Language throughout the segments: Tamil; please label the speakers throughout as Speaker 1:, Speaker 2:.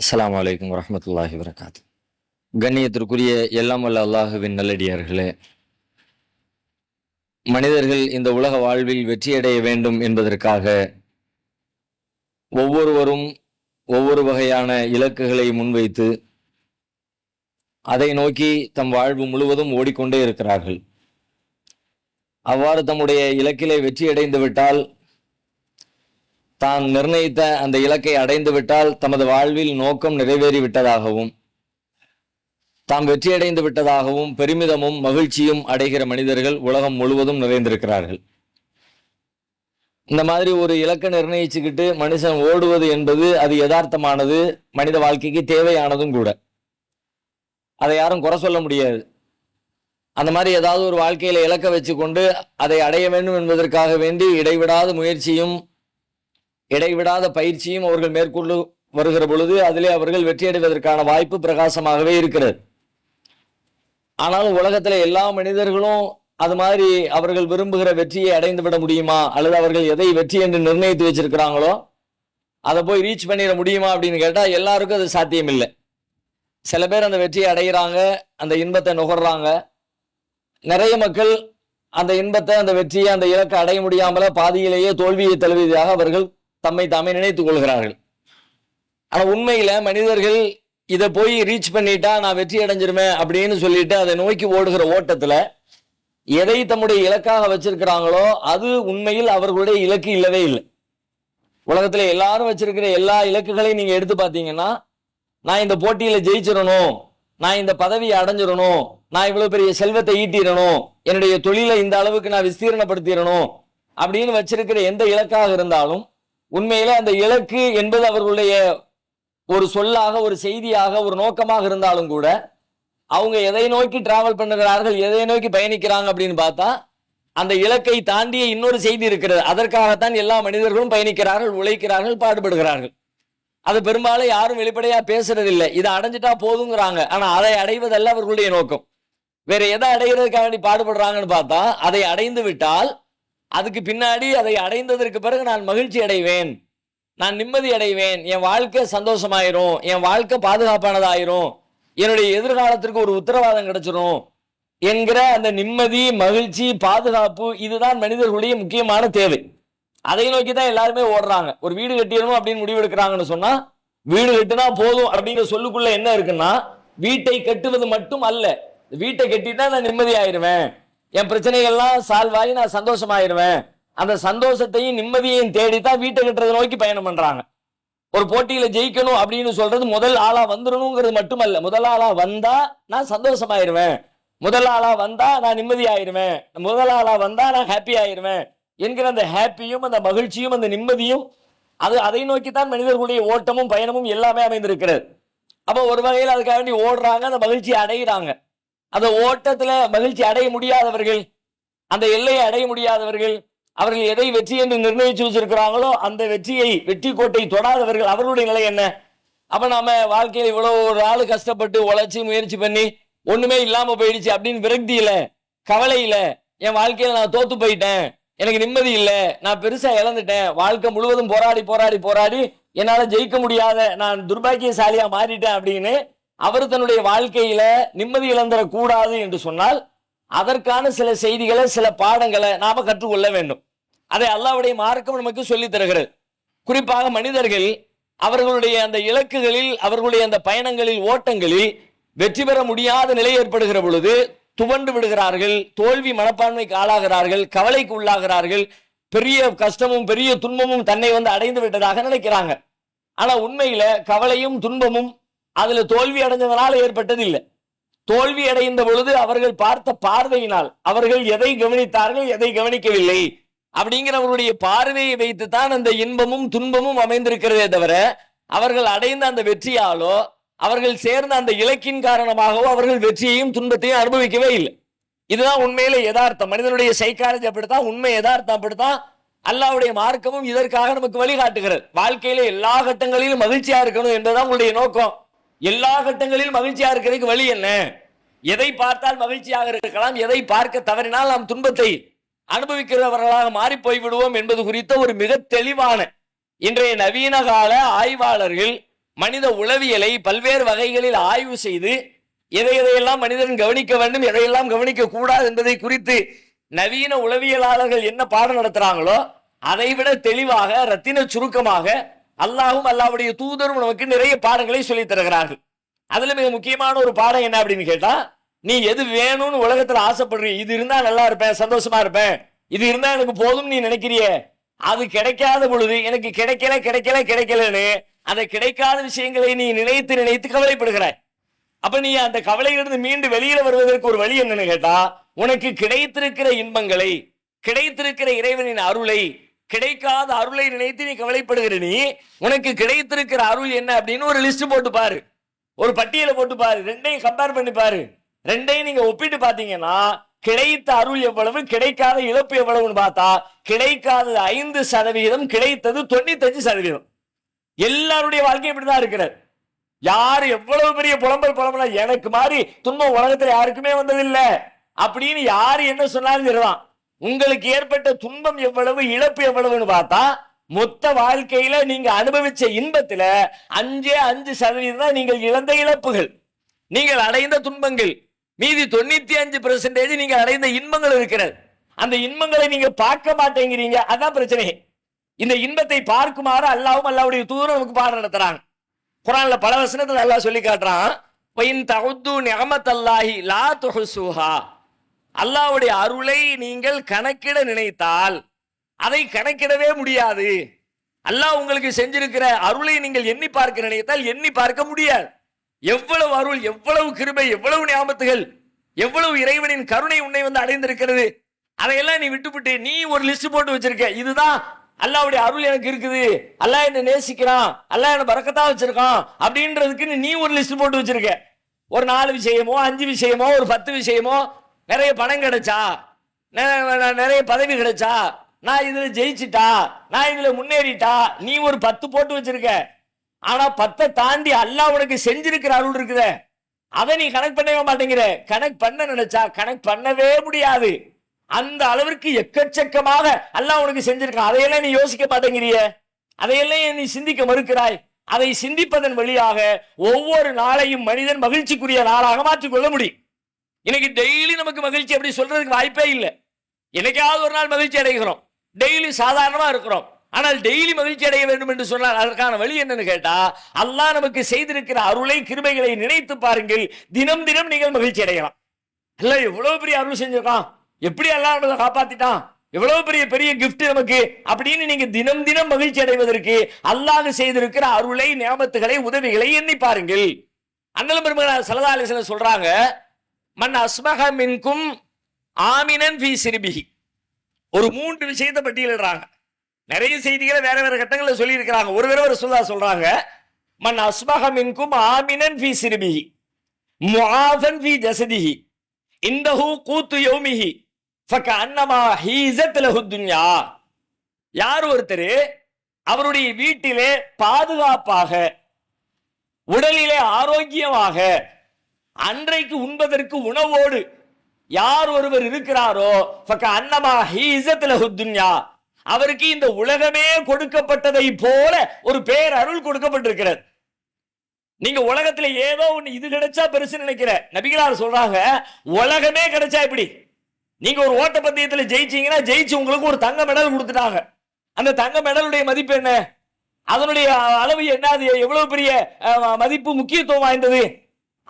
Speaker 1: அஸ்லாம் அலைக்கும் வரமத்துல்லாஹி வரகாத்து கண்ணியத்திற்குரிய எல்லாம் வல்ல அல்லாஹுவின் நல்லடியார்களே மனிதர்கள் இந்த உலக வாழ்வில் வெற்றியடைய வேண்டும் என்பதற்காக ஒவ்வொருவரும் ஒவ்வொரு வகையான இலக்குகளை முன்வைத்து அதை நோக்கி தம் வாழ்வு முழுவதும் ஓடிக்கொண்டே இருக்கிறார்கள். அவ்வாறு தம்முடைய இலக்கிலே வெற்றியடைந்து விட்டால் தான் நிர்ணயித்த அந்த இலக்கை அடைந்து விட்டால் தமது வாழ்வில் நோக்கம் நிறைவேறி விட்டதாகவும் தாம் வெற்றியடைந்து விட்டதாகவும் பெருமிதமும் மகிழ்ச்சியும் அடைகிற மனிதர்கள் உலகம் முழுவதும் நிறைந்திருக்கிறார்கள். இந்த மாதிரி ஒரு இலக்கை நிர்ணயிச்சுக்கிட்டு மனுஷன் ஓடுவது என்பது அது யதார்த்தமானது மனித வாழ்க்கைக்கு தேவையானதும் கூட. அதை யாரும் குறை சொல்ல முடியாது. அந்த மாதிரி ஏதாவது ஒரு வாழ்க்கையில இலக்க வச்சுக்கொண்டு அதை அடைய வேண்டும் என்பதற்காக வேண்டி இடைவிடாத முயற்சியும் இடைவிடாத பயிற்சியும் அவர்கள் மேற்கொண்டு வருகிற பொழுது அதிலே அவர்கள் வெற்றியடைவதற்கான வாய்ப்பு பிரகாசமாகவே இருக்கிறது. ஆனாலும் உலகத்தில் எல்லா மனிதர்களும் அது மாதிரி அவர்கள் விரும்புகிற வெற்றியை அடைந்து விட முடியுமா? அல்லது அவர்கள் எதை வெற்றி என்று நிர்ணயித்து வச்சிருக்கிறாங்களோ அதை போய் ரீச் பண்ணிட முடியுமா அப்படின்னு கேட்டால் எல்லாருக்கும் அது சாத்தியம் இல்லை சில பேர் அந்த வெற்றியை அடைகிறாங்க அந்த இன்பத்தை நுகர்றாங்க. நிறைய மக்கள் அந்த இன்பத்தை அந்த வெற்றியை அந்த இலக்கை அடைய முடியாமல பாதியிலேயே தோல்வியை தழுவியதாக அவர்கள் தம்மை தாமே நினைத்துக் கொள்கிறார்கள். ஆனா உண்மையில மனிதர்கள் இதை போய் ரீச் பண்ணிட்டா நான் வெற்றி அடைஞ்சிருவேன் அப்படின்னு சொல்லிட்டு அதை நோக்கி ஓடுகிற ஓட்டத்துல எதை தம்முடைய இலக்காக வச்சிருக்கிறாங்களோ அது உண்மையில் அவர்களுடைய இலக்கு இல்லவே இல்லை. உலகத்துல எல்லாரும் வச்சிருக்கிற எல்லா இலக்குகளையும் நீங்க எடுத்து பார்த்தீங்கன்னா நான் இந்த போட்டியில ஜெயிச்சிடணும் நான் இந்த பதவியை அடைஞ்சிடணும் நான் இவ்வளவு பெரிய செல்வத்தை ஈட்டிடணும் என்னுடைய தொழிலை இந்த அளவுக்கு நான் விஸ்தீரணப்படுத்திடணும் அப்படின்னு வச்சிருக்கிற எந்த இலக்காக இருந்தாலும் உண்மையிலே அந்த இலக்கு என்பது அவர்களுடைய ஒரு சொல்லாக ஒரு செய்தியாக ஒரு நோக்கமாக இருந்தாலும் கூட அவங்க எதை நோக்கி டிராவல் பண்ணுகிறார்கள் எதை நோக்கி பயணிக்கிறாங்க அப்படின்னு பார்த்தா அந்த இலக்கை தாண்டிய இன்னொரு செய்தி இருக்கிறது. அதற்காகத்தான் எல்லா மனிதர்களும் பயணிக்கிறார்கள் உழைக்கிறார்கள் பாடுபடுகிறார்கள். அது பெரும்பாலும் யாரும் வெளிப்படையா பேசுறதில்லை. இதை அடைஞ்சிட்டா போதுங்கிறாங்க. ஆனா அதை அடைவதல்ல அவர்களுடைய நோக்கம். வேற எதை அடைகிறதுக்காக வேண்டி பாடுபடுறாங்கன்னு பார்த்தா அதை அடைந்து விட்டால் அதுக்கு பின்னாடி அதை அடைந்ததற்கு பிறகு நான் மகிழ்ச்சி அடைவேன். நான் நிம்மதி அடைவேன். என் வாழ்க்கை சந்தோஷமாயிரும். என் வாழ்க்கை பாதுகாப்பானதாயிரும். என்னுடைய எதிர்காலத்திற்கு ஒரு உத்தரவாதம் கிடைச்சிரும் என்கிற அந்த நிம்மதி மகிழ்ச்சி பாதுகாப்பு இதுதான் மனிதர்களுடைய முக்கியமான தேவை. அதை நோக்கி தான் எல்லாருமே ஓடுறாங்க. ஒரு வீடு கட்டிடணும் அப்படின்னு முடிவு எடுக்கிறாங்கன்னு சொன்னா வீடு கட்டினா போதும் அப்படிங்கிற சொல்லுக்குள்ள என்ன இருக்குன்னா வீட்டை கட்டுவது மட்டும் அல்ல. வீட்டை கட்டிட்டா நான் நிம்மதி ஆயிடுவேன் என் பிரச்சனைகள்லாம் சால்வ் ஆகி நான் சந்தோஷமாயிருவேன் அந்த சந்தோஷத்தையும் நிம்மதியையும் தேடித்தான் வீட்டை கட்டுறதை நோக்கி பயணம் பண்றாங்க. ஒரு போட்டியில ஜெயிக்கணும் அப்படின்னு சொல்றது முதல் ஆளா வந்துடணுங்கிறது மட்டுமல்ல. முதல் ஆளா வந்தா நான் சந்தோஷமாயிருவேன் முதல் ஆளா வந்தா நான் நிம்மதி ஆயிருவேன் முதல் ஆளா வந்தா நான் ஹாப்பி ஆயிருவேன் என்கிற அந்த ஹாப்பியும் அந்த மகிழ்ச்சியும் அந்த நிம்மதியும் அது அதை நோக்கித்தான் மனிதர்களுடைய ஓட்டமும் பயணமும் எல்லாமே அமைந்திருக்கிறது. அப்போ ஒரு வகையில் அதுக்காக வேண்டி ஓடுறாங்க அந்த மகிழ்ச்சியை அடைகிறாங்க அந்த ஓட்டத்துல மகிழ்ச்சி அடைய முடியாதவர்கள் அந்த எல்லையை அடைய முடியாதவர்கள் அவர்கள் எதை வெற்றி என்று நிர்ணயிச்சு வச்சிருக்கிறாங்களோ அந்த வெற்றியை வெற்றி கோட்டை தொடாதவர்கள் அவர்களுடைய நிலை என்ன? அப்ப நாம வாழ்க்கையில் இவ்வளவு ஒரு ஆளு கஷ்டப்பட்டு உழைச்சி முயற்சி பண்ணி ஒண்ணுமே இல்லாம போயிடுச்சு அப்படின்னு விரக்தியில கவலையில என் வாழ்க்கையில நான் தோத்து போயிட்டேன். எனக்கு நிம்மதி இல்லை. நான் பெருசா இழந்துட்டேன். வாழ்க்கை முழுவதும் போராடி போராடி போராடி என்னால ஜெயிக்க முடியாத நான் துர்பாக்கியசாலியா மாறிட்டேன் அப்படின்னு அவர் தன்னுடைய வாழ்க்கையில நிம்மதி இழந்துடக்கூடாது என்று சொன்னால் அதற்கான சில செய்திகளை சில பாடங்களை நாம கற்றுக்கொள்ள வேண்டும். அதை அல்லாவுடைய மார்க்கம் நமக்கு சொல்லித் தருகிறது. குறிப்பாக மனிதர்கள் அவர்களுடைய அந்த இலக்குகளில் அவர்களுடைய அந்த பயணங்களில் ஓட்டங்களில் வெற்றி பெற முடியாத நிலை ஏற்படுகிற பொழுது துவண்டு விடுகிறார்கள் தோல்வி மனப்பான்மைக்கு ஆளாகிறார்கள் கவலைக்கு உள்ளாகிறார்கள் பெரிய கஷ்டமும் பெரிய துன்பமும் தன்னை வந்து அடைந்து விட்டதாக நினைக்கிறாங்க. ஆனா உண்மையில கவலையும் துன்பமும் அதுல தோல்வி அடைஞ்சதுனால ஏற்பட்டது இல்லை தோல்வி அடைந்த பொழுது அவர்கள் பார்த்த பார்வையினால் அவர்கள் எதை கவனித்தார்கள் எதை கவனிக்கவில்லை அப்படிங்கிறவருடைய பார்வையை வைத்துத்தான் அந்த இன்பமும் துன்பமும் அமைந்திருக்கிறதே தவிர அவர்கள் அடைந்த அந்த வெற்றியாலோ அவர்கள் சேர்ந்த அந்த இலக்கின் காரணமாகவோ அவர்கள் வெற்றியையும் துன்பத்தையும் அனுபவிக்கவே இல்லை. இதுதான் உண்மையில யதார்த்தம். மனிதனுடைய சைக்காலஜி அப்படித்தான் உண்மை யதார்த்தம் அப்படித்தான் அல்லாவுடைய மார்க்கமும் இதற்காக நமக்கு வழிகாட்டுகிறது. வாழ்க்கையில எல்லா கட்டங்களிலும் மகிழ்ச்சியா இருக்கணும் என்பதுதான் உங்களுடைய நோக்கம். எல்லா கட்டங்களிலும் மகிழ்ச்சியாக இருக்கிறதுக்கு வழி என்ன? எதை பார்த்தால் மகிழ்ச்சியாக இருக்கலாம் எதை பார்க்க தவறினால் நாம் துன்பத்தை அனுபவிக்கிறவர்களாக மாறி போய்விடுவோம் என்பது குறித்த ஒரு மிக தெளிவான இன்றைய நவீன கால ஆய்வாளர்கள் மனித உளவியலை பல்வேறு வகைகளில் ஆய்வு செய்து எதை எதையெல்லாம் மனிதன் கவனிக்க வேண்டும் எதையெல்லாம் கவனிக்க கூடாது என்பதை குறித்து நவீன உளவியலாளர்கள் என்ன பாடம் நடத்துறாங்களோ அதைவிட தெளிவாக ரத்தின சுருக்கமாக அல்லாஹும் அல்லாவுடைய தூதரும் நமக்கு நிறைய பாடங்களை சொல்லித் தருகிறார்கள். அதுல மிக முக்கியமான ஒரு பாடம் என்ன அப்படின்னு கேட்டா நீ எது வேணும்னு உலகத்துல ஆசைப்படுறீ இது இருந்தா நல்லா இருப்பேன் சந்தோஷமா இருப்பேன். இது இருந்தா எனக்கு போதும் நீ நினைக்கிறியே? அது கிடைக்காத பொழுது எனக்கு கிடைக்கல கிடைக்கல கிடைக்கலன்னு அந்த கிடைக்காத விஷயங்களை நீ நினைத்து நினைத்து கவலைப்படுகிறாய். அப்ப நீ அந்த கவலையிலிருந்து மீண்டு வெளியில வருவதற்கு ஒரு வழி என்னன்னு கேட்டா உனக்கு கிடைத்திருக்கிற இன்பங்களை கிடைத்திருக்கிற இறைவனின் அருளை கிடைக்காத அருளை நினைத்து நீ கவலைப்படுகிற நீ உனக்கு கிடைத்திருக்கிற அருள் என்ன அப்படின்னு ஒரு லிஸ்ட் போட்டு பாரு. ஒரு பட்டியலை போட்டு பாரு. ரெண்டையும் கம்பேர் பண்ணி பாரு. ரெண்டையும் நீங்க ஒப்பிட்டு பாத்தீங்கன்னா கிடைத்த அருள் எவ்வளவு கிடைக்காத இழப்பு எவ்வளவுன்னு பார்த்தா கிடைக்காதது ஐந்து சதவீதம் கிடைத்தது தொண்ணூத்தஞ்சு சதவீதம். எல்லாருடைய வாழ்க்கையும் இப்படிதான் இருக்கிறார் யார் எவ்வளவு பெரிய புலம்பல் புலம்பல எனக்கு மாதிரி துன்பம் உலகத்துல யாருக்குமே வந்ததில்லை. அப்படின்னு யாரு என்ன சொன்னாலும் சரிதான். உங்களுக்கு ஏற்பட்ட துன்பம் எவ்வளவு இழப்பு எவ்வளவுன்னு பார்த்தா மொத்த வாழ்க்கையில நீங்க அனுபவிச்ச இன்பத்துல அஞ்சே அஞ்சு சதவீதம் தான் நீங்கள் இழந்த இழப்புகள். நீங்கள் அடைந்த துன்பங்கள். மீதி தொண்ணூத்தி அஞ்சு பெர்சன்டேஜ் நீங்க அடைந்த இன்பங்கள் இருக்கிறது. அந்த இன்பங்களை நீங்க பார்க்க மாட்டேங்கிறீங்க. அதான் பிரச்சனை. இந்த இன்பத்தை பார்க்குமாறு அல்லாவும் அல்லாவுடைய தூரம் நமக்கு பாடம் நடத்துறாங்க. குரான்ல பல வசனத்துல அல்லாஹ் சொல்லி காட்டுறான். பையன் தகுத்து நியமத்தல்லாஹி லா துஹசுஹா. அல்லாவுடைய அருளை நீங்கள் கணக்கிட நினைத்தால் அதை கணக்கிடவே முடியாது. அல்லாஹ் உங்களுக்கு செஞ்சிருக்கிற அருளை நீங்கள் எண்ணி பார்க்க நினைத்தால் எண்ணி பார்க்க முடியாது. எவ்வளவு அருள் எவ்வளவு கிருபை எவ்வளவு ஞாபகத்துகள் எவ்வளவு இறைவனின் கருணை உன்னை வந்து அடைந்திருக்கிறது. அதையெல்லாம் நீ விட்டுவிட்டு நீ ஒரு லிஸ்ட் போட்டு வச்சிருக்க. இதுதான் அல்லாவுடைய அருள் எனக்கு இருக்குது. அல்லாஹ் என்ன நேசிக்கிறான். அல்லாஹ் என்ன பறக்கத்தா வச்சிருக்கான். அப்படின்றதுக்கு நீ ஒரு லிஸ்ட் போட்டு வச்சிருக்க. ஒரு நாலு விஷயமோ அஞ்சு விஷயமோ ஒரு பத்து விஷயமோ நிறைய பணம் கிடைச்சா நிறைய பதவி கிடைச்சா நான் இதில் ஜெயிச்சிட்டா நான் இதில் முன்னேறிட்டா நீ ஒரு பத்து போட்டு வச்சிருக்க. ஆனால் பத்தை தாண்டி அல்லாஹ் உனக்கு செஞ்சிருக்கிற அருள் இருக்குத. அதை நீ கணக்கு பண்ணவே மாட்டேங்கிற. கணக்கு பண்ண நினைச்சா கணக்கு பண்ணவே முடியாது. அந்த அளவிற்கு எக்கச்சக்கமாக அல்லாஹ் உனக்கு செஞ்சிருக்கான். அதையெல்லாம் நீ யோசிக்க மாட்டேங்கிறிய. அதையெல்லாம் நீ சிந்திக்க மறுக்கிறாய்? அதை சிந்திப்பதன் வழியாக ஒவ்வொரு நாளையும் மனிதன் மகிழ்ச்சிக்குரிய நாளாக மாற்றிக்கொள்ள முடியும். இன்னைக்கு டெய்லி நமக்கு மகிழ்ச்சி அப்படி சொல்றதுக்கு வாய்ப்பே இல்லை. என்னைக்காவது ஒரு நாள் மகிழ்ச்சி அடைகிறோம். டெய்லி சாதாரணமாக இருக்கிறோம். ஆனால் டெய்லி மகிழ்ச்சி அடைய வேண்டும் என்று சொன்னால் அதற்கான வழி என்னன்னு கேட்டா அல்லாஹ் நமக்கு செய்திருக்கிற அருளை கிருமைகளை நினைத்து பாருங்கள். தினம் தினம் நீங்கள் மகிழ்ச்சி அடையலாம். அல்ல எவ்வளவு பெரிய அருள் செஞ்சிருக்கான். எப்படி எல்லாம் நம்மளை காப்பாத்திட்டான். எவ்வளவு பெரிய பெரிய கிஃப்ட் நமக்கு. அப்படின்னு நீங்க தினம் தினம் மகிழ்ச்சி அடைவதற்கு அல்லாஹ் செய்திருக்கிற அருளை நியமத்துகளை உதவிகளை எண்ணி பாருங்கள். அண்ணல் பெருமகனார் சல்லா சொல்றாங்க மன் அஸ்மக மின்கும் ஆமினன் பி சிறுபிகி ஒரு மூன்று விஷயத்தை பட்டியலிடுறாங்க. நிறைய செய்திகளை வேற வேற கட்டங்களில் சொல்லியிருக்கிறாங்க. ஒரு தடவை ரசூலுல்லாஹ் சொல்றாங்க மண் அஸ்மக மின்கும் ஆமினன் பி சிறுபிகி முஆஃபன் பி ஜசதிஹி இந்தஹு கூத்து யௌமிஹி ஃபக்க அன்னமா லஹு துன்யா. யார் ஒருத்தர் அவருடைய வீட்டிலே பாதுகாப்பாக உடலிலே ஆரோக்கியமாக அன்றைக்கு உண்பதற்கு உணவோடு யார் ஒருவர் இருக்கிறாரோ ஃபக அன்னமா ஹீஸத்ல துன்யா அவருக்கு இந்த உலகமே கொடுக்கப்பட்டதை போல ஒரு பேர் அருள் கொடுக்கப்பட்டிருக்கிறது. நீங்க உலகத்துல ஏதோ ஒண்ணு இது கிடைச்சா பெருசு நினைக்கிற. நபிகளார் சொல்றாங்க உலகமே கிடைச்சா இப்படி நீங்க ஒரு ஓட்டப்பந்தயத்துல ஜெயிச்சீங்கன்னா ஜெயிச்சு உங்களுக்கு ஒரு தங்க மெடல் கொடுத்துட்டாங்க. அந்த தங்க மெடலுடைய மதிப்பு என்ன? அதனுடைய அளவு என்ன? அது எவ்வளவு பெரிய மதிப்பு முக்கியத்துவம் வாய்ந்தது?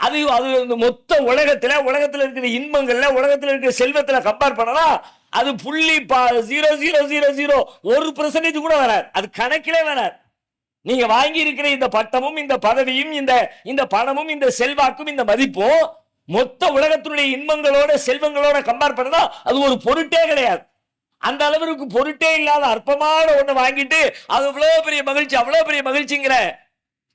Speaker 1: அது அது இந்த மொத்த உலகத்தில் உலகத்தில் இருக்கிற இன்பங்கள்ல உலகத்தில் இருக்கிற செல்வத்தில் கம்பேர் பண்ணலாம் அது புள்ளி ஜீரோ ஜீரோ ஜீரோ ஜீரோ ஒரு பர்சன்டேஜ் கூட வராது. அது கணக்கிலே வராது. நீங்க வாங்கி இருக்கிற இந்த பட்டமும் இந்த பதவியும் இந்த இந்த பணமும் இந்த செல்வாக்கும் இந்த மதிப்பும் மொத்த உலகத்தினுடைய இன்பங்களோட செல்வங்களோட கம்பேர் பண்ணா அது ஒரு பொருட்டே கிடையாது. அந்த அளவிற்கு பொருட்டே இல்லாத அற்பமான ஒன்று வாங்கிட்டு அது அவ்வளோ பெரிய மகிழ்ச்சி அவ்வளோ பெரிய மகிழ்ச்சிங்கிற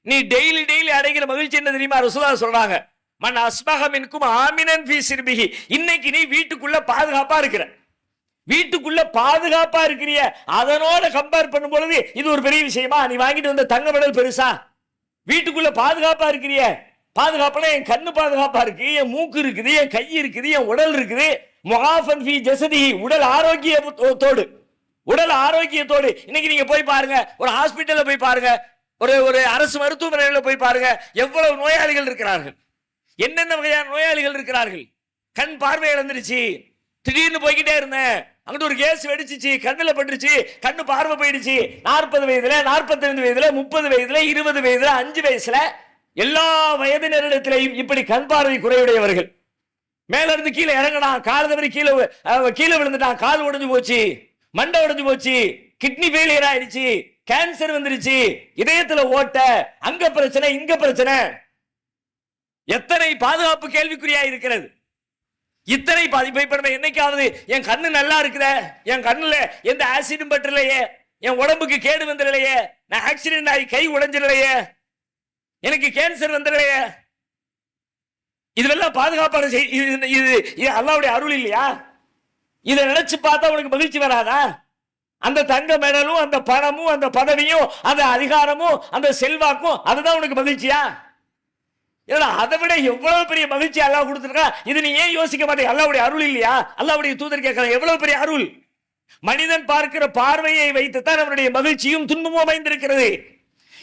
Speaker 1: நீ டெய்லி டெய்லி அடைகிற மகிழ்ச்சி என்ன தெரியுமா? ரசூலா சொல்றாங்க மன் அஸ்மகமின்கும் ஆமினன் ஃபீ சிறுமிகி இன்னைக்கு நீ வீட்டுக்குள்ள பாதுகாப்பா இருக்கிற. வீட்டுக்குள்ள பாதுகாப்பா இருக்கிறிய. அதனோட கம்பேர் பண்ணும் பொழுது இது ஒரு பெரிய விஷயமா? நீ வாங்கிட்டு வந்த தங்க மெடல் பெருசா? வீட்டுக்குள்ள பாதுகாப்பா இருக்கிறிய. பாதுகாப்புல என் கண்ணு பாதுகாப்பா இருக்கு என் மூக்கு இருக்குது என் கை இருக்குது என் உடல் இருக்குது. முகாஃபன் ஃபி ஜசதி உடல் ஆரோக்கியத்தோடு. உடல் ஆரோக்கியத்தோடு. இன்னைக்கு நீங்க போய் பாருங்க ஒரு ஹாஸ்பிட்டல்ல போய் பாருங்க.
Speaker 2: ஒரு ஒரு அரசு மருத்துவமனையில் போய் பாருங்க எவ்வளவு நோயாளிகள் இருக்கிறார்கள். என்னென்ன வகையான நோயாளிகள் இருக்கிறார்கள்? கண் பார்வை இழந்துருச்சு. திடீர்னு போய்கிட்டே இருந்தேன். அங்கிட்டு ஒரு கேஸ் வெடிச்சிச்சு கண்ணில் பட்டுருச்சு கண்ணு பார்வை போயிடுச்சு. நாற்பது வயதுல நாற்பத்தைந்து வயதுல முப்பது வயதுல இருபது வயதுல அஞ்சு வயசுல எல்லா வயதினரிடத்திலையும் இப்படி கண் பார்வை குறையுடையவர்கள் மேல இருந்து கீழே இறங்கினான் கால் தவறி கீழே கீழே விழுந்துட்டான் கால் உடஞ்சு போச்சு. மண்டை உடைஞ்சு போச்சு கிட்னி ஃபெயிலியர் ஆயிடுச்சு கேன்சர் வந்துருச்சு இதயத்துல ஓட்ட அங்க பிரச்சனை இங்க பிரச்சனை. எத்தனை பாதுகாப்பு கேள்விக்குறியா இருக்கிறது? இத்தனை பாதிப்பை இப்ப நம்ம என்னைக்காவது என் கண்ணு நல்லா இருக்குத என் கண்ணுல எந்த ஆசிடும் பற்றலையே என் உடம்புக்கு கேடு வந்துடலையே நான் ஆக்சிடென்ட் ஆகி கை உடைஞ்சிடலையே எனக்கு கேன்சர் வந்துடலையே. இதுவெல்லாம் பாதுகாப்பான செய்- இது இது இது அல்லாவுடைய அருள் இல்லையா? இதை நினைச்சு பார்த்தா உனக்கு மகிழ்ச்சி வராதா? அந்த தங்க மெடலும் அந்த பணமும் அந்த பதவியும் அந்த அதிகாரமும் அந்த செல்வாக்கும் அதுதான் உனக்கு மகிழ்ச்சியா? ஏன்னா அதை விட எவ்வளவு பெரிய மகிழ்ச்சி அல்லா கொடுத்துருக்கா? இது நீ ஏன் யோசிக்க மாட்டேங்க அல்லாவுடைய அருள் இல்லையா? அல்லாவுடைய தூதர் கேட்கலாம் எவ்வளவு பெரிய அருள்? மனிதன் பார்க்கிற பார்வையை வைத்துத்தான் அவனுடைய மகிழ்ச்சியும் துன்பமும் அமைந்திருக்கிறது.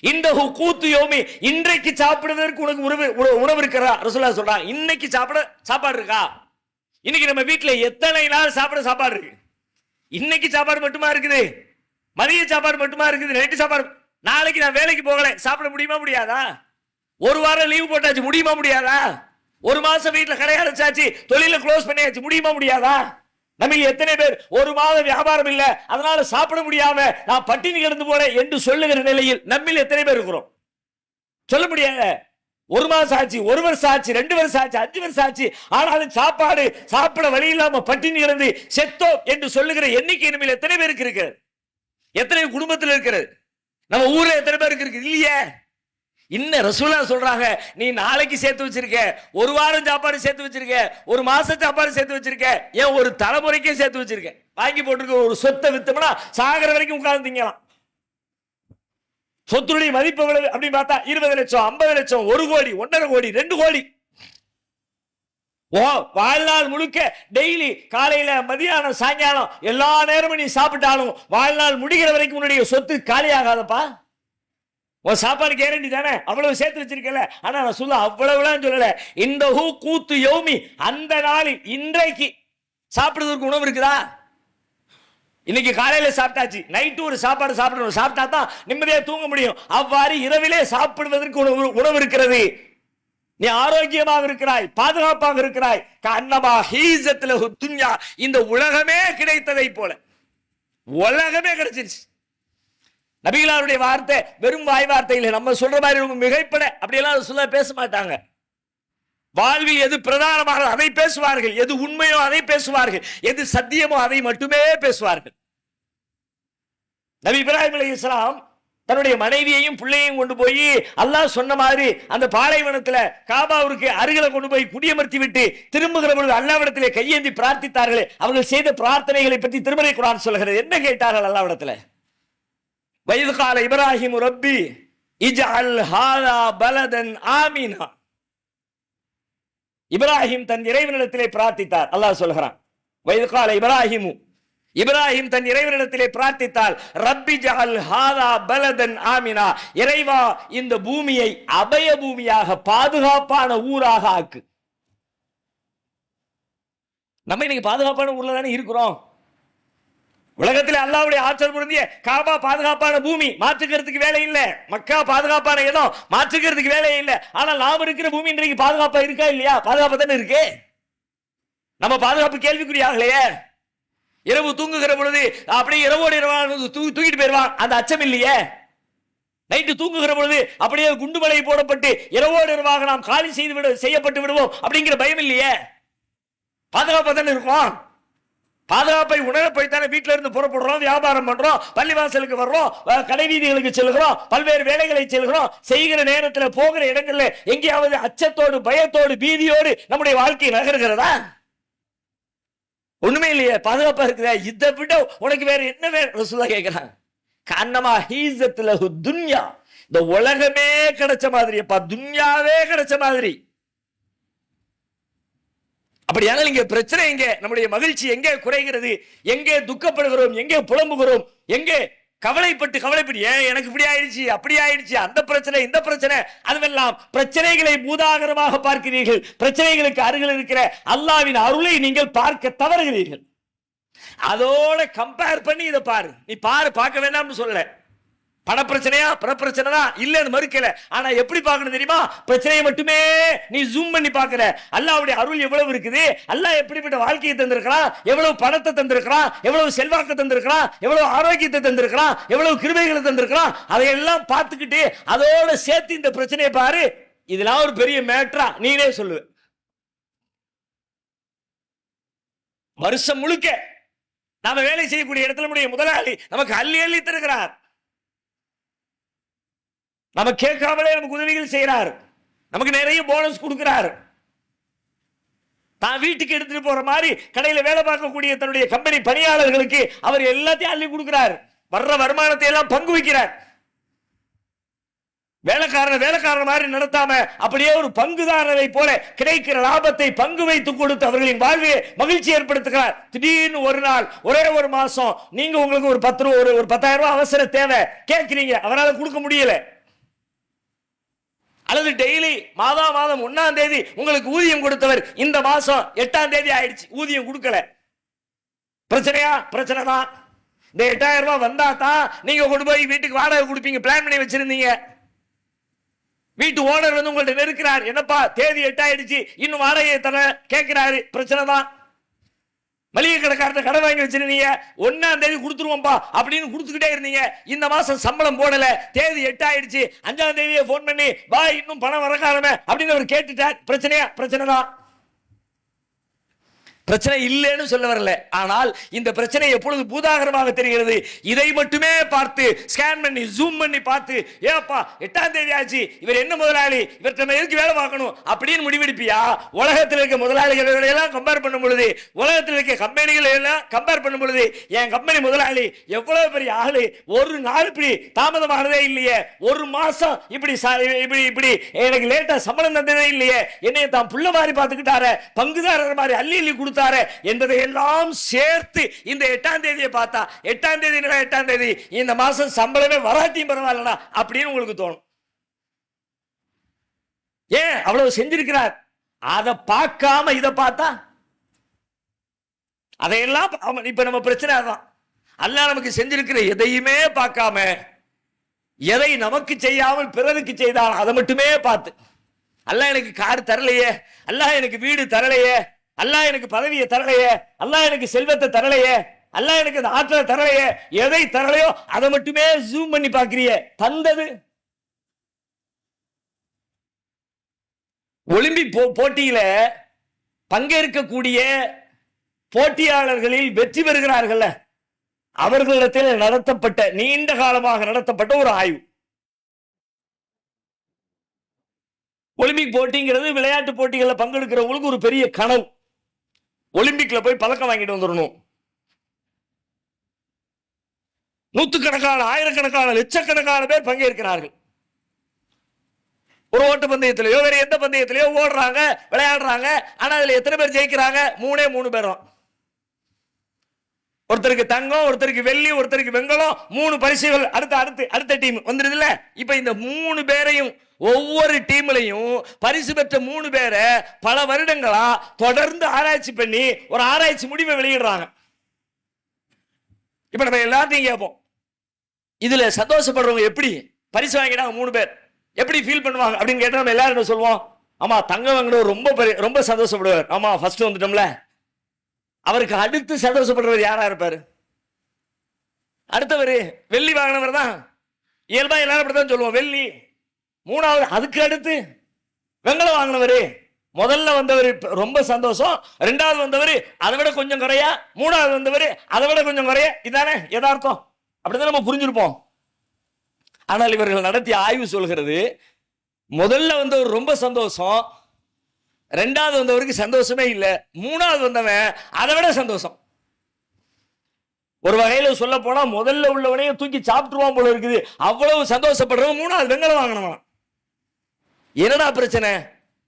Speaker 2: இந்த கூத்து யோமி இன்றைக்கு சாப்பிடுவதற்கு உனக்கு உணவு உணவு- உணவு இருக்கிறா ரசூலா சொல்றான் இன்னைக்கு சாப்பிட சாப்பாடு இருக்கா? இன்னைக்கு நம்ம வீட்டில் எத்தனை நாள் சாப்பிட சாப்பாடு இருக்கு? இன்னைக்கு சாப்பாடு மட்டுமா இருக்குது? மதிய சாப்பாடு மட்டுமா இருக்குது? நைட்டு சாப்பாடு நாளைக்கு நான் வேலைக்கு போகல. சாப்பிட முடியுமா முடியாதா? ஒரு வாரம் லீவ் போட்டாச்சு. முடியுமா முடியாதா? ஒரு மாசம் வீட்டில் கடை அடைச்சாச்சு. தொழில க்ளோஸ் பண்ணியாச்சு. முடியுமா முடியாதா? நம்ம எத்தனை பேர் ஒரு மாதம் வியாபாரம் இல்ல. அதனால சாப்பிட முடியாம நான் பட்டினி கிடந்து போறேன் என்று சொல்லுகிற நிலையில் நம்மில் எத்தனை பேர் இருக்கிறோம்? சொல்ல முடியாத. ஒரு மாசம் ஆச்சு ஒரு வருஷம் ஆச்சு ரெண்டு வருஷம் ஆச்சு அஞ்சு வருஷம் ஆச்சு. ஆனாலும் சாப்பாடு சாப்பிட வழி இல்லாம பட்டினி கிடந்து செத்தோம் என்று சொல்லுகிற எண்ணிக்கை இனிமேல் எத்தனை பேருக்கு இருக்கிறது? எத்தனை குடும்பத்தில் இருக்கிறது. நம்ம ஊர்ல எத்தனை பேருக்கு இருக்கு இல்லையே? இன்னும் ரசூலா சொல்றாங்க நீ நாளைக்கு சேர்த்து வச்சிருக்க ஒரு வாரம் சாப்பாடு சேர்த்து வச்சிருக்க ஒரு மாசம் சாப்பாடு சேர்த்து வச்சிருக்க ஏன் ஒரு தலைமுறைக்கே சேர்த்து வச்சிருக்க? வாங்கி போட்டிருக்க ஒரு சொத்தை வித்தோம்னா சாகர வரைக்கும் உட்கார்ந்து திங்கலாம். சொத்துடைய மதிப்பு எவ்வளவு அப்படின்னு பார்த்தா இருபது லட்சம் ஐம்பது லட்சம் ஒரு கோடி ஒன்றரை கோடி ரெண்டு கோடி. ஓ வாழ்நாள் முழுக்க டெய்லி காலையில மதியானம் சாயங்காலம் எல்லா நேரமும் நீ சாப்பிட்டாலும் வாழ்நாள் முடிகிற வரைக்கும் உன்னுடைய சொத்து காலியாகாதப்பா. உன் சாப்பாடு கேரண்டி தானே? அவ்வளவு சேர்த்து வச்சிருக்கல ஆனா நான் சொல்ல அவ்வளவுலாம் சொல்லல. இந்த ஹூ கூத்து யோமி அந்த நாளில் இன்றைக்கு சாப்பிடுறதுக்கு உணவு இருக்குதா? இன்னைக்கு காலையில சாப்பிட்டாச்சு. நைட்டு ஒரு சாப்பாடு சாப்பிடணும். சாப்பிட்டா தான் நிம்மதியாக தூங்க முடியும். அவ்வாறு இரவிலே சாப்பிடுவதற்கு உணவு உணவு இருக்கிறது. நீ ஆரோக்கியமாக இருக்கிறாய் பாதுகாப்பாக இருக்கிறாய். கண்ணமா ஹீசத்துல துன்யா இந்த உலகமே கிடைத்ததை போல. உலகமே கிடைச்சிருச்சு. நபிகளாருடைய வார்த்தை வெறும் வாய் வார்த்தை இல்லை நம்ம சொல்ற மாதிரி மிகைப்பட. அப்படியெல்லாம் சொல்ல பேச மாட்டாங்க. வாழ்வில் எது பிரதானமாக அதை பேசுவார்கள் எது உண்மையோ அதை பேசுவார்கள் எது சத்தியமோ அதை மட்டுமே பேசுவார்கள். நபி இப்ராஹிம் அலி இஸ்லாம் தன்னுடைய மனைவியையும் பிள்ளையும் கொண்டு போய் அல்லாஹ் சொன்ன மாதிரி அந்த பாலைவனத்துல காபாவிற்கு அருகில கொண்டு போய் குடியமர்த்தி விட்டு திரும்புகிற பொழுது அல்லாவிடத்திலே கையேந்தி பிரார்த்தித்தார்களே அவர்கள் செய்த பிரார்த்தனைகளை பற்றி திருமலை குரான் சொல்கிறது என்ன கேட்டார்கள் அல்லாவிடத்துல? வயது கால இப்ராஹிம் ரப்பி இஜ்அல் ஹாலா பலதன் ஆமீனா. இப்ராஹிம் தன் இறைவனிடத்திலே பிரார்த்தித்தார். அல்லாஹ் சொல்கிறான். வயது கால இப்ராஹிமு. இப்ராஹிம் தன் இறைவனிடத்திலே பிரார்த்தித்தால் ரப்பி ஜஹல் ஹாதா பலதன் ஆமினா. இறைவா இந்த பூமியை அபய பூமியாக பாதுகாப்பான ஊராக ஆக்கு. நம்ம இன்னைக்கு பாதுகாப்பான ஊர்ல தானே இருக்கிறோம். உலகத்தில் அல்லாவுடைய ஆற்றல் பொருந்திய காபா பாதுகாப்பான பூமி மாற்றுக்கிறதுக்கு வேலை இல்லை. மக்கா பாதுகாப்பான இடம் மாற்றுக்கிறதுக்கு வேலை இல்லை. ஆனால் நாம் இருக்கிற பூமி இன்றைக்கு பாதுகாப்பா இருக்கா இல்லையா? பாதுகாப்பு தானே இருக்கு? நம்ம பாதுகாப்பு கேள்விக்குறியாகலையே. இரவு தூங்குகிற பொழுது அப்படியே இரவோடு இரவான தூக்கிட்டு போயிடுவான் அந்த அச்சம் இல்லையே? நைட்டு தூங்குகிற பொழுது அப்படியே குண்டுமலை போடப்பட்டு இரவோடு இரவாக நாம் காலி செய்து விட செய்யப்பட்டு விடுவோம் அப்படிங்கிற பயம் இல்லையே? பாதுகாப்பா தானே இருக்கும்? பாதுகாப்பை உணர போய்த்தானே வீட்டில இருந்து புறப்படுறோம் வியாபாரம் பண்றோம் பள்ளிவாசலுக்கு வர்றோம் கடைவீதிகளுக்கு கடை வீதிகளுக்கு செல்கிறோம் பல்வேறு வேலைகளை செல்கிறோம் செய்கிற நேரத்தில் போகிற இடங்கள்ல எங்கேயாவது அச்சத்தோடு பயத்தோடு பீதியோடு நம்முடைய வாழ்க்கை நகர்கிறதா? ஒண்ணுமே இல்லையே பாதுகாப்பா இருக்குதா? இதை விட உனக்கு வேற என்ன வேணும் சொல்ல கேட்கிறாங்க கண்ணமா ஹீசத்துல துன்யா. இந்த உலகமே கிடைச்ச மாதிரிப்பா துன்யாவே கிடைச்ச மாதிரி. அப்படியானால் இங்கே பிரச்சனை எங்கே? நம்முடைய மகிழ்ச்சி எங்கே குறைகிறது? எங்கே துக்கப்படுகிறோம்? எங்கே புலம்புகிறோம்? எங்கே கவலைப்பட்டு கவலைப்பட்டு ஏன் எனக்கு இப்படி ஆயிடுச்சு அப்படி ஆயிடுச்சு அந்த பிரச்சனை இந்த பிரச்சனை அதுவெல்லாம் பிரச்சனைகளை பூதாகரமாக பார்க்கிறீர்கள். பிரச்சனைகளுக்கு அருகில் இருக்கிற அல்லாவின் அருளை நீங்கள் பார்க்க தவறுகிறீர்கள். அதோட கம்பேர் பண்ணி இதை பாரு. நீ பாரு பார்க்க வேண்டாம்னு சொல்லலை. பணப்பிரச்சனையா? பிரச்சனையா தான் இல்லைன்னு மறுக்கல. ஆனா எப்படி பார்க்கணும் தெரியுமா? பிரச்சனையை மட்டுமே நீ ஜூம் பண்ணி பார்க்கற. அல்லாவுடைய அருள் எவ்வளவு இருக்குது? அல்லாஹ் எப்படிப்பட்ட வாழ்க்கையை தந்திருக்கிறான்? எவ்வளவு பணத்தை தந்திருக்கிறான்? எவ்வளவு செல்வாக்கு தந்திருக்கிறான்? எவ்வளவு ஆரோக்கியத்தை தந்திருக்கிறான்? எவ்வளவு கிருபைகளை தந்திருக்கிறான்? அதையெல்லாம் பார்த்துக்கிட்டு அதோட சேர்த்து இந்த பிரச்சனையை பாரு. இதெல்லாம் ஒரு பெரிய மேட்ரா நீனே சொல்லு. வருஷம் முழுக்க நாம வேலை செய்யக்கூடிய இடத்துல முடிய முதலாளி நமக்கு அள்ளி அள்ளி தருகிறார். நம்ம கேட்காமலே நமக்கு உதவிகள் செய்கிறார் நமக்கு நிறைய போனஸ் கொடுக்குறார். தான் வீட்டுக்கு எடுத்துட்டு போற மாதிரி கடையில் வேலை பார்க்கக்கூடிய தன்னுடைய கம்பெனி பணியாளர்களுக்கு அவர் எல்லாத்தையும் அள்ளி கொடுக்கிறார். வர்ற வருமானத்தை எல்லாம் பங்கு வைக்கிறார். வேலைக்காரன் வேலைக்காரன் மாதிரி நடத்தாம அப்படியே ஒரு பங்குதாரரை போல கிடைக்கிற லாபத்தை பங்கு வைத்து கொடுத்து அவர்களின் வாழ்வை மகிழ்ச்சி ஏற்படுத்துகிறார். திடீர்னு ஒரு நாள் ஒரே ஒரு மாசம் நீங்க உங்களுக்கு ஒரு பத்து ரூபா ஒரு ஒரு பத்தாயிரம் ரூபாய் அவசர தேவை. கேட்கிறீங்க. அவரால் கொடுக்க முடியல. அல்லது டெய்லி மாதா மாதம் ஒன்னாம் தேதி உங்களுக்கு ஊதியம் கொடுத்தவர் இந்த மாசம் எட்டாம் தேதி ஆயிடுச்சு. ஊதியம் கொடுக்கல. பிரச்சனையா? பிரச்சனை தான். இந்த எட்டாயிரம் ரூபாய் வந்தா தான் நீங்க கொண்டு போய் வீட்டுக்கு வாடகை கொடுப்பீங்க பிளான் பண்ணி வச்சிருந்தீங்க. வீட்டு ஓனர் வந்து உங்கள்ட்ட நெருக்கிறார் என்னப்பா தேதி எட்டாயிடுச்சு இன்னும் வாடகையை தர கேட்கிறாரு. பிரச்சனை தான். மளிகை கடைக்காரர்ட்ட கடை வாங்கி வச்சிருந்தீங்க. ஒன்னாம் தேதி கொடுத்துருவோம்ப்பா அப்படின்னு கொடுத்துக்கிட்டே இருந்தீங்க. இந்த மாசம் சம்பளம் போடல. தேதி எட்டு ஆயிடுச்சு அஞ்சாம் தேதியை ஃபோன் பண்ணி வா இன்னும் பணம் வரக்காரமே அப்படின்னு அவர் கேட்டுட்டார். பிரச்சனையா? பிரச்சனை தான் பிரச்சனை இல்லைன்னு சொல்ல வரல. ஆனால் இந்த பிரச்சனை எப்பொழுது பூதாகரமாக தெரிகிறது? இதை மட்டுமே பார்த்து ஸ்கேன் பண்ணி ஜூம் பண்ணி பார்த்து ஏப்பா எட்டாம் தேதி ஆச்சு இவர் என்ன முதலாளி இவர் நம்ம எதுக்கு வேலை பார்க்கணும்? அப்படின்னு முடிவெடுப்பியா? உலகத்தில் இருக்க முதலாளிகள் எல்லாம் கம்பேர் பண்ணும் பொழுது உலகத்தில் இருக்க கம்பெனிகளை எல்லாம் கம்பேர் பண்ணும் பொழுது என் கம்பெனி முதலாளி எவ்வளவு பெரிய ஆளு? ஒரு நாள் இப்படி தாமதமானதே இல்லையே. ஒரு மாசம் இப்படி இப்படி இப்படி எனக்கு லேட்டா சம்பளம் தந்ததே இல்லையே. என்னைய தான் புள்ள மாதிரி பார்த்துக்கிட்டார. பங்குதாரர் மாதிரி அள்ளி அள்ளி கொடுத்தாரு என்பதை எல்லாம் சேர்த்து இந்த எட்டாம் தேதியை பார்த்தா எட்டாம் தேதி எட்டாம் தேதி? இந்த மாசம் சம்பளமே வராட்டியும் பரவாயில்லடா அப்படின்னு உங்களுக்கு தோணும். ஏன் அவ்வளவு செஞ்சிருக்கிறார்? அதை பார்க்காம இதை பார்த்தா? அதையெல்லாம் அவன் இப்ப நம்ம பிரச்சனை அதான். அல்ல நமக்கு செஞ்சிருக்கிற எதையுமே பார்க்காம எதை நமக்கு செய்யாமல் பிறருக்கு செய்தான் அதை மட்டுமே பார்த்து. அல்ல எனக்கு கார் தரலையே அல்லாஹ் எனக்கு வீடு தரலையே அல்லாஹ் எனக்கு பதவியை தரலையே அல்லாஹ் எனக்கு செல்வத்தை தரலையே அல்லாஹ் எனக்கு அந்த ஆற்றலை தரலையே எதை தரலையோ அதை மட்டுமே ஜூம் பண்ணி பார்க்கிறிய. தந்தது. ஒலிம்பிக் போ- போட்டியில பங்கேற்கக்கூடிய போட்டியாளர்களில் வெற்றி பெறுகிறார்கள்ல அவர்களிடத்தில் நடத்தப்பட்ட நீண்ட காலமாக நடத்தப்பட்ட ஒரு ஆய்வு. ஒலிம்பிக் போட்டிங்கிறது விளையாட்டு போட்டிகளில் பங்கெடுக்கிறவங்களுக்கு ஒரு பெரிய கனவு. ஒலிம்பிக்ல போய் பதக்கம் வாங்கிட்டு வந்துடணும். நூத்துக்கணக்கான ஆயிரக்கணக்கான லட்சக்கணக்கான பேர் பங்கேற்கிறார்கள். ஒரு ஓட்டு பந்தயத்திலேயோ வேற எந்த பந்தயத்திலேயோ ஓடுறாங்க விளையாடுறாங்க ஆனா அதுல எத்தனை பேர் ஜெயிக்கிறாங்க? மூணே மூணு பேரும். ஒருத்தருக்கு தங்கம் ஒருத்தருக்கு வெள்ளி ஒருத்தருக்கு வெங்கலம் மூணு பரிசுகள் அடுத்த அடுத்து அடுத்த டீம் வந்துருதுல்ல? இப்ப இந்த மூணு பேரையும் ஒவ்வொரு டீம்லையும் பரிசு பெற்ற மூணு பேரை பல வருடங்களா தொடர்ந்து ஆராய்ச்சி பண்ணி ஒரு ஆராய்ச்சி முடிவை வெளியிடுறாங்க. இப்ப நம்ம எல்லாத்தையும் கேட்போம். இதுல சந்தோஷப்படுறவங்க எப்படி? பரிசு வாங்கிட்டாங்க மூணு பேர். எப்படி ஃபீல் பண்ணுவாங்க? அப்படின்னு கேட்டா நம்ம எல்லாரும் என்ன சொல்லுவோம்? ஆமா தங்க வாங்கினவர் ரொம்ப பெரிய ரொம்ப சந்தோஷப்படுவார். ஆமா ஃபர்ஸ்ட் வந்துட்டோம்ல. அவருக்கு அடுத்து சந்தோஷப்படுறவர் யாரா இருப்பாரு? அடுத்தவர் வெள்ளி வாங்கினவர் தான். இயல்பா எல்லாரும் அப்படிதான் சொல்லுவோம். வெள்ளி மூணாவது அதுக்கு அடுத்து வெங்கலம் வாங்கினவர். முதல்ல வந்தவர் ரொம்ப சந்தோஷம். ரெண்டாவது வந்தவர் அதை விட கொஞ்சம் குறையா. மூணாவது வந்தவர் அதை விட கொஞ்சம் குறைய. இதானே யதார்த்தம். அப்படிதான் நம்ம புரிஞ்சிருப்போம். ஆனால் இவர்கள் நடத்திய ஆய்வு சொல்கிறது முதல்ல வந்தவர் ரொம்ப சந்தோஷம் ரெண்டாவது வந்தவருக்கு சந்தோஷமே இல்லை. மூணாவது வந்தவன் அதை விட சந்தோஷம். ஒரு வகையில் சொல்ல போனால் முதல்ல உள்ளவனையும் தூக்கி சாப்பிட்டுருவான் போல இருக்குது. அவ்வளவு சந்தோஷப்படுறவன் மூணாவது வெங்கலம் வாங்கினவன். என்னடா பிரச்சனை?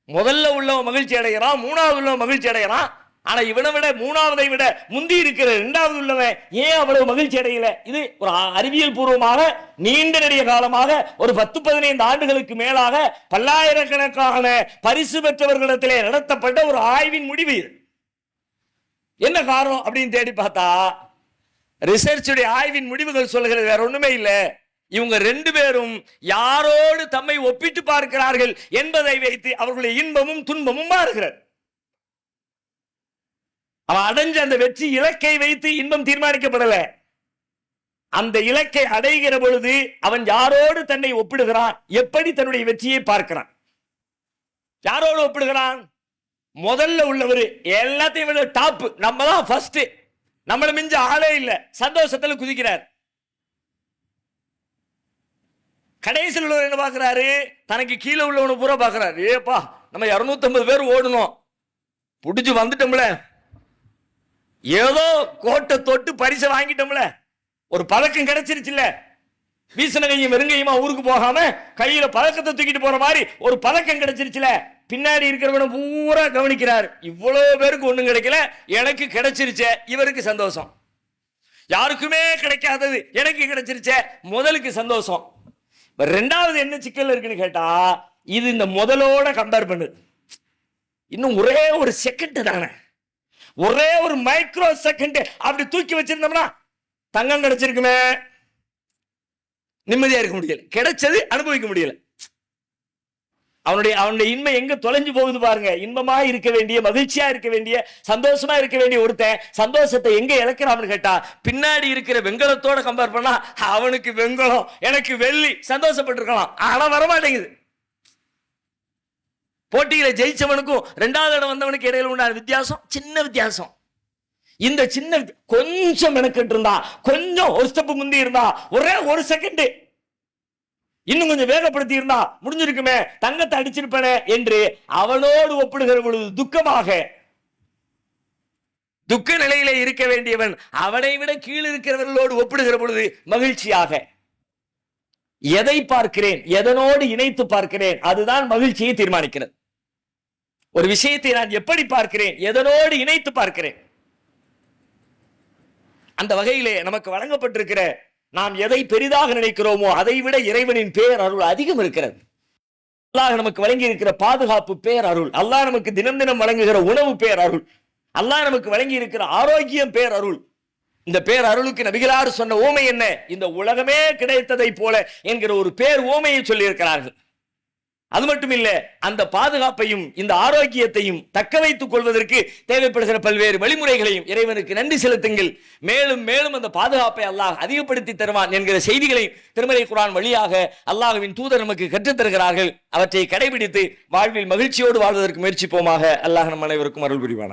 Speaker 2: முதல்ல உள்ளவன் மகிழ்ச்சி அடைகிறான் மூணாவது உள்ளவன் மகிழ்ச்சி அடைகிறான் ஆனா இவனை விட மூணாவதை விட முந்தி இருக்கிற இரண்டாவது உள்ளவன் ஏன் அவ்வளவு மகிழ்ச்சி அடையல? இது ஒரு அறிவியல் பூர்வமாக நீண்ட நெடிய காலமாக ஒரு பத்து பதினைந்து ஆண்டுகளுக்கு மேலாக பல்லாயிரக்கணக்கான பரிசு பெற்றவர்களிடத்திலே நடத்தப்பட்ட ஒரு ஆய்வின் முடிவு இது. என்ன காரணம் அப்படின்னு தேடி பார்த்தா ரிசர்ச்சுடைய ஆய்வின் முடிவுகள் சொல்லுகிறது வேற ஒண்ணுமே இல்லை. இவங்க ரெண்டு பேரும் யாரோடு தம்மை ஒப்பிட்டு பார்க்கிறார்கள் என்பதை வைத்து அவர்களுடைய இன்பமும் துன்பமும் மாறுகிறது. அவன் அடைஞ்ச அந்த வெற்றி இலக்கை வைத்து இன்பம் தீர்மானிக்கப்படல. அந்த இலக்கை அடைகிற பொழுது அவன் யாரோடு தன்னை ஒப்பிடுகிறான்? எப்படி தன்னுடைய வெற்றியை பார்க்கிறான்? யாரோடு ஒப்பிடுகிறான்? முதல்ல உள்ளவர். எல்லாத்தையும் விட டாப் நம்ம தான் ஃபர்ஸ்ட் நம்மளை மிஞ்ச ஆளே இல்லை. சந்தோஷத்தில் குதிக்கிறார். கடைசியில் உள்ளவர் என்ன பார்க்குறாரு? தனக்கு கீழே உள்ளவனை பூரா பார்க்குறாரு. ஏப்பா நம்ம 250 பேர் ஓடணும். பிடிச்சி வந்துட்டோம்ல. ஏதோ கோட்டை தொட்டு பரிசை வாங்கிட்டோம்ல. ஒரு பதக்கம் கிடைச்சிருச்சுல்ல. வீசன கையும் வெறுங்கையுமா ஊருக்கு போகாம கையில பதக்கத்தை தூக்கிட்டு போற மாதிரி ஒரு பதக்கம் கிடைச்சிருச்சுல பின்னாடி இருக்கிறவன பூரா கவனிக்கிறார். இவ்வளவு பேருக்கு ஒண்ணும் கிடைக்கல. எனக்கு கிடைச்சிருச்சே. இவருக்கு சந்தோஷம். யாருக்குமே கிடைக்காதது. எனக்கு கிடைச்சிருச்சே. முதலுக்கு சந்தோஷம். இப்போ ரெண்டாவது என்ன சிக்கல் இருக்குன்னு கேட்டால் இது இந்த முதலோட கம்பேர் பண்ணுது இன்னும் ஒரே ஒரு செகண்ட் தானே. ஒரே ஒரு மைக்ரோ செகண்ட் அப்படி தூக்கி வச்சிருந்தோம்னா தங்கம் கிடைச்சிருக்குமே. நிம்மதியாக இருக்க முடியல. கிடைச்சது அனுபவிக்க முடியல. அவனுடைய அவனுடைய இன்மை எங்க தொலைஞ்சு போகுது பாருங்க. இன்பமா இருக்க வேண்டிய மகிழ்ச்சியா இருக்க வேண்டிய சந்தோஷமா இருக்க வேண்டிய ஒருத்தன் சந்தோஷத்தை எங்க இழக்கிறான்னு கேட்டா பின்னாடி இருக்கிற வெங்கலத்தோட கம்பேர் பண்ணா அவனுக்கு வெங்கலம் எனக்கு வெள்ளி சந்தோஷப்பட்டிருக்கலாம். ஆனா வரமாட்டேங்குது. போட்டியில ஜெயிச்சவனுக்கும் ரெண்டாவது இடம் வந்தவனுக்கு இடையில உண்டான வித்தியாசம் சின்ன வித்தியாசம். இந்த சின்ன கொஞ்சம் மெனக்கிட்டு இருந்தா கொஞ்சம் ஒரு ஸ்டெப் முந்தி இருந்தா ஒரே ஒரு செகண்ட் இன்னும் கொஞ்சம் வேகப்படுத்தி இருந்தா முடிஞ்சிருக்குமே தங்கத்தை அடிச்சிருப்பனே என்று அவனோடு ஒப்பிடுகிற பொழுது துக்கமாக துக்க நிலையில இருக்க வேண்டியவன் அவனை விட கீழ் இருக்கிறவர்களோடு ஒப்பிடுகிற பொழுது மகிழ்ச்சியாக எதை பார்க்கிறேன் எதனோடு இணைத்து பார்க்கிறேன் அதுதான் மகிழ்ச்சியை தீர்மானிக்கிறது. ஒரு விஷயத்தை நான் எப்படி பார்க்கிறேன் எதனோடு இணைத்து பார்க்கிறேன். அந்த வகையிலே நமக்கு வழங்கப்பட்டிருக்கிற நாம் எதை பெரிதாக நினைக்கிறோமோ அதை விட இறைவனின் பேர் அருள் அதிகம் இருக்கிறது. அல்லாஹ் நமக்கு வழங்கி இருக்கிற பாதுகாப்பு பேர் அருள் அல்லாஹ் நமக்கு தினம் தினம் வழங்குகிற உணவு பேர் அருள் அல்லாஹ் நமக்கு வழங்கி இருக்கிற ஆரோக்கியம் பேர் அருள். இந்த பேர் அருளுக்கு நபிகளார் சொன்ன ஓமை என்ன? இந்த உலகமே கிடைத்ததை போல என்கிற ஒரு பேர் ஓமையை சொல்லியிருக்கிறார்கள். அது மட்டும் இல்ல அந்த பாதுகாப்பையும் இந்த ஆரோக்கியத்தையும் தக்க வைத்துக் கொள்வதற்கு தேவைப்படுகிற பல்வேறு வழிமுறைகளையும் இறைவனுக்கு நன்றி செலுத்துங்கள். மேலும் மேலும் அந்த பாதுகாப்பை அல்லாஹ் அதிகப்படுத்தி தருவான் என்கிற செய்திகளை திருமலை குரான் வழியாக அல்லாஹுவின் தூதர் நமக்கு கற்றுத் தருகிறார்கள். அவற்றை கடைபிடித்து வாழ்வில் மகிழ்ச்சியோடு வாழ்வதற்கு முயற்சிப்போமாக. அல்லாஹ் நம் அனைவருக்கும் அருள் புரிவான